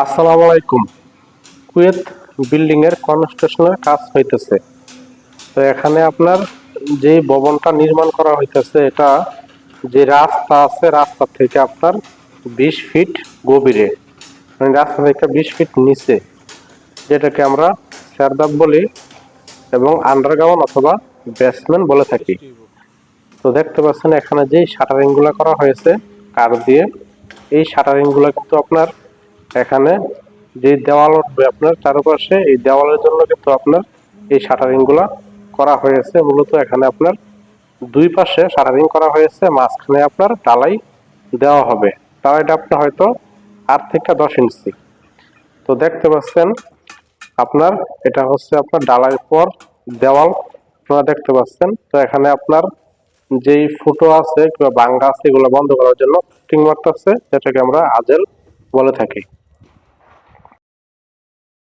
আসসালামু আলাইকুম। Kuwait building এর কনস্ট্রাকশনের কাজ হইতেছে। তো এখানে আপনার যে ভবনটা নির্মাণ করা হইতেছে, এটা যে রাস্তা আছে, রাস্তা থেকে আপনার বিশ ফিট গভীরে মানে রাস্তা থেকে বিশ ফিট নিচে, যেটাকে আমরা স্যারদাব বলি এবং আন্ডারগ্রাউন্ড অথবা বেসমেন্ট বলে থাকি। তো দেখতে পাচ্ছেন, এখানে যে শাটারিংগুলা করা হয়েছে কাঠ দিয়ে, এই শাটারিংগুলা কিন্তু আপনার এখানে যে দেওয়াল উঠবে আপনার চারপাশে, এই দেওয়ালের জন্য কিন্তু আপনার এই শাটারিংগুলা করা হয়েছে। মূলত এখানে আপনার দুই পাশে শাটারিং করা হয়েছে, মাঝখানে আপনার ডালাই দেওয়া হবে। ডালাইটা আপনার হয়তো আট থেকে দশ ইঞ্চি। তো দেখতে পাচ্ছেন, আপনার এটা হচ্ছে আপনার ডালাইয়ের পর দেওয়াল, আপনারা দেখতে পাচ্ছেন। তো এখানে আপনার যেই ফুটো আছে কিংবা বাঙ্গা আছে, এগুলো বন্ধ করার জন্য ফিটিং মারতেছে, যেটাকে আমরা আজেল বলে থাকি।